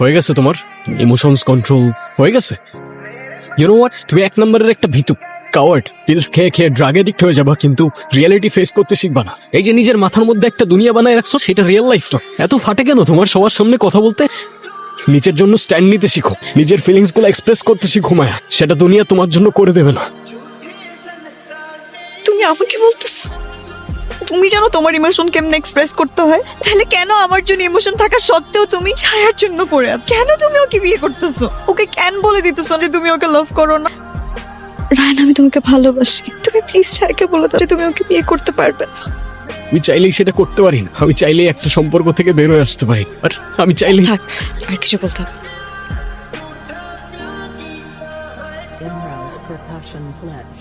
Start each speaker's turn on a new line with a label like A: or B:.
A: হয়ে গেছে তোমার? ইমোশনস কন্ট্রোল হয়ে গেছে? ইউনো হোয়াট তুমি এক নম্বরের একটা ভিতু কাওয়ার্ড পিলস খেয়ে খেয়ে ড্রাগ এডিক্ট হয়ে যাবা, কিন্তু রিয়েলিটি ফেস করতে শিখবা না। এই যে নিজের মাথার মধ্যে একটা দুনিয়া বানায় রাখছো, সেটা রিয়েল লাইফ নয় এত ফাটে কেন? তোমার সবার সামনে কথা বলতে নিজের জন্য স্ট্যান্ড নিতে শিখো। নিজের ফিলিংসগুলো এক্সপ্রেস করতে শিখো, মায়া। সেটা দুনিয়া তোমার জন্য করে দেবে না।
B: তুমি আমাকে বলতেছো? তুমি জানো তোমার ইমোশন কেমনে এক্সপ্রেস করতে হয়? তাহলে কেন আমার জন্য ইমোশন থাকা সত্ত্বেও তুমি ছায়ার জন্য পড়ে আছো? কেন তুমি ওকে বিয়ে করতেছো? ওকে কেন বলে দিতেছো যে তুমি ওকে লাভ করো না? রায়ন আমি তোমাকে ভালোবাসি। তুমি প্লিজ ছায়াকে বলো যে তুমি ওকে বিয়ে করতে পারবে না।
A: আমি চাইলেই সেটা করতে পারি না। আমি চাইলেই একটা সম্পর্ক থেকে বের হয়ে আসতে পারি। আর আমি চাইলেই
B: থাক আর কিছু বলতে হবে না।
C: Percussion flips.